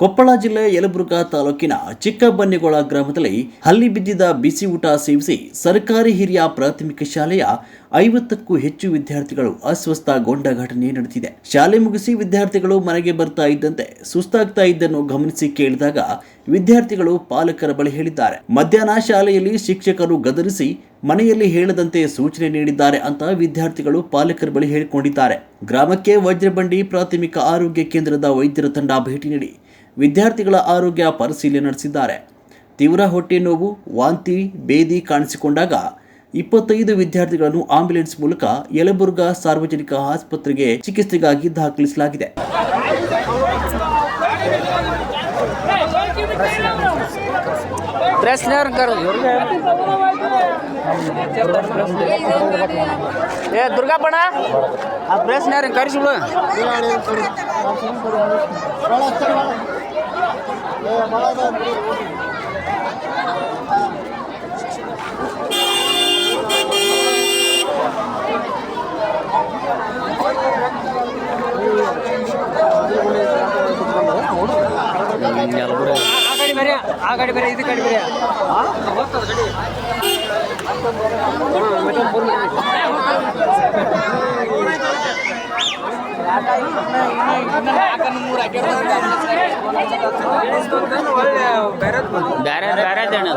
ಕೊಪ್ಪಳ ಜಿಲ್ಲೆ ಯಲಬುರ್ಗಾ ತಾಲೂಕಿನ ಚಿಕ್ಕಬನ್ನಿಗೊಳ ಗ್ರಾಮದಲ್ಲಿ ಹಲ್ಲಿ ಬಿದ್ದಿದ್ದ ಬಿಸಿ ಊಟ ಸೇವಿಸಿ ಸರ್ಕಾರಿ ಹಿರಿಯ ಪ್ರಾಥಮಿಕ ಶಾಲೆಯ ಐವತ್ತಕ್ಕೂ ಹೆಚ್ಚು ವಿದ್ಯಾರ್ಥಿಗಳು ಅಸ್ವಸ್ಥಗೊಂಡ ಘಟನೆ ನಡೆದಿದೆ. ಶಾಲೆ ಮುಗಿಸಿ ವಿದ್ಯಾರ್ಥಿಗಳು ಮನೆಗೆ ಬರ್ತಾ ಇದ್ದಂತೆ ಸುಸ್ತಾಗ್ತಾ ಇದ್ದನ್ನು ಗಮನಿಸಿ ಕೇಳಿದಾಗ ವಿದ್ಯಾರ್ಥಿಗಳು ಪಾಲಕರ ಬಳಿ ಹೇಳಿದ್ದಾರೆ. ಮಧ್ಯಾಹ್ನ ಶಾಲೆಯಲ್ಲಿ ಶಿಕ್ಷಕರು ಗದರಿಸಿ ಮನೆಯಲ್ಲಿ ಹೇಳದಂತೆ ಸೂಚನೆ ನೀಡಿದ್ದಾರೆ ಅಂತ ವಿದ್ಯಾರ್ಥಿಗಳು ಪಾಲಕರ ಬಳಿ ಹೇಳಿಕೊಂಡಿದ್ದಾರೆ. ಗ್ರಾಮಕ್ಕೆ ವಜ್ರಬಂಡಿ ಪ್ರಾಥಮಿಕ ಆರೋಗ್ಯ ಕೇಂದ್ರದ ವೈದ್ಯರ ತಂಡ ಭೇಟಿ ನೀಡಿ ವಿದ್ಯಾರ್ಥಿಗಳ ಆರೋಗ್ಯ ಪರಿಶೀಲನೆ ನಡೆಸಿದ್ದಾರೆ. ತೀವ್ರ ಹೊಟ್ಟೆ ನೋವು ವಾಂತಿ ಬೇದಿ ಕಾಣಿಸಿಕೊಂಡಾಗ ಇಪ್ಪತ್ತೈದು ವಿದ್ಯಾರ್ಥಿಗಳನ್ನು ಆಂಬ್ಯುಲೆನ್ಸ್ ಮೂಲಕ ಯಲಬುರ್ಗಾ ಸಾರ್ವಜನಿಕ ಆಸ್ಪತ್ರೆಗೆ ಚಿಕಿತ್ಸೆಗಾಗಿ ದಾಖಲಿಸಲಾಗಿದೆ. ಏ ದುರ್ಗಾಪಣ ಆ ಕರೆಸಿಬಿಡು ಆ ಗಾಡಿ ಬೇರೆ ಆ ಗಾಡಿ ಬೇರೆ ಇದು ಗಾಡಿ ಬೇರೆ ಬೇರೆ ಬೇರೆ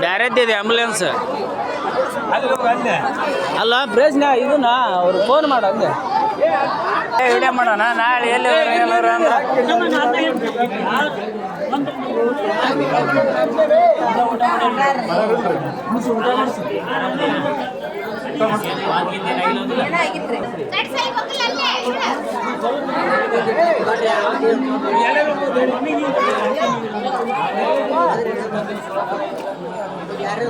ಬೇರೆದ್ದಿದೆ ಆಂಬುಲೆನ್ಸ್ ಅಲ್ಲ ಪ್ರಶ್ನೆ ಇದನ್ನ ಅವ್ರು ಫೋನ್ ಮಾಡ ಹಂಗೆ. ವಿಡಿಯೋ ಮಾಡೋಣ ನಾಳೆ ಎಲ್ಲಿ ಅಂದ್ರೆ ಯಾರು?